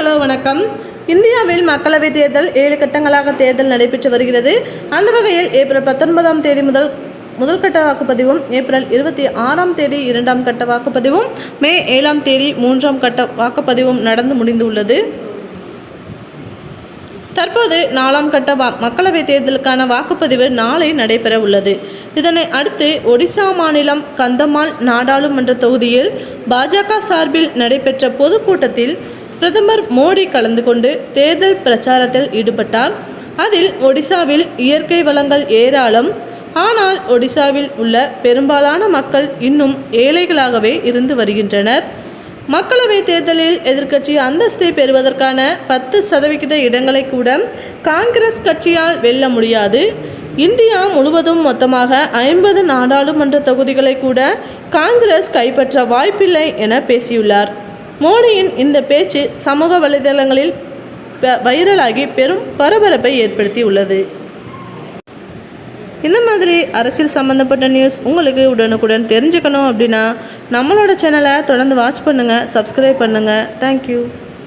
Hello வணக்கம். இந்தியாவில் மக்களவைத் தேர்தல் ஏழு கட்டங்களாக தேர்தல் நடைபெற்று வருகிறது. அந்த வகையில் ஏப்ரல் பத்தொன்பதாம் தேதி முதல் முதல் கட்ட வாக்குப்பதிவும் ஏப்ரல் இருபத்தி ஆறாம் தேதி இரண்டாம் கட்ட வாக்குப்பதிவும் மே ஏழாம் தேதி மூன்றாம் கட்ட வாக்குப்பதிவும் நடந்து முடிந்துள்ளது. தற்போது நாலாம் கட்ட வா மக்களவைத் தேர்தலுக்கான வாக்குப்பதிவு நாளை நடைபெற உள்ளது. இதனை அடுத்து ஒடிசா மாநிலம் கந்தமால் நாடாளுமன்ற தொகுதியில் பாஜக சார்பில் நடைபெற்ற பொதுக்கூட்டத்தில் பிரதமர் மோடி கலந்து கொண்டு தேர்தல் பிரச்சாரத்தில் ஈடுபட்டார். அதில் ஒடிசாவில் இயற்கை வளங்கள் ஏராளம். ஆனால் ஒடிசாவில் உள்ள பெரும்பாலான மக்கள் இன்னும் ஏழைகளாகவே இருந்து வருகின்றனர். மக்களவைத் தேர்தலில் எதிர்க்கட்சி அந்தஸ்தை பெறுவதற்கான பத்து சதவிகித இடங்களை கூட காங்கிரஸ் கட்சியால் வெல்ல முடியாது. இந்தியா முழுவதும் மொத்தமாக ஐம்பது நாடாளுமன்ற தொகுதிகளை கூட காங்கிரஸ் கைப்பற்ற வாய்ப்பில்லை என பேசியுள்ளார். மோடியின் இந்த பேச்சு சமூக வலைதளங்களில் வைரலாகி பெரும் பரபரப்பை ஏற்படுத்தி உள்ளது இந்த மாதிரி அரசியல் சம்மந்தப்பட்ட நியூஸ் உங்களுக்கு உடனுக்குடன் தெரிஞ்சுக்கணும் அப்படின்னா நம்மளோட சேனலை தொடர்ந்து வாட்ச் பண்ணுங்கள் சப்ஸ்கிரைப் பண்ணுங்கள் தேங்க்யூ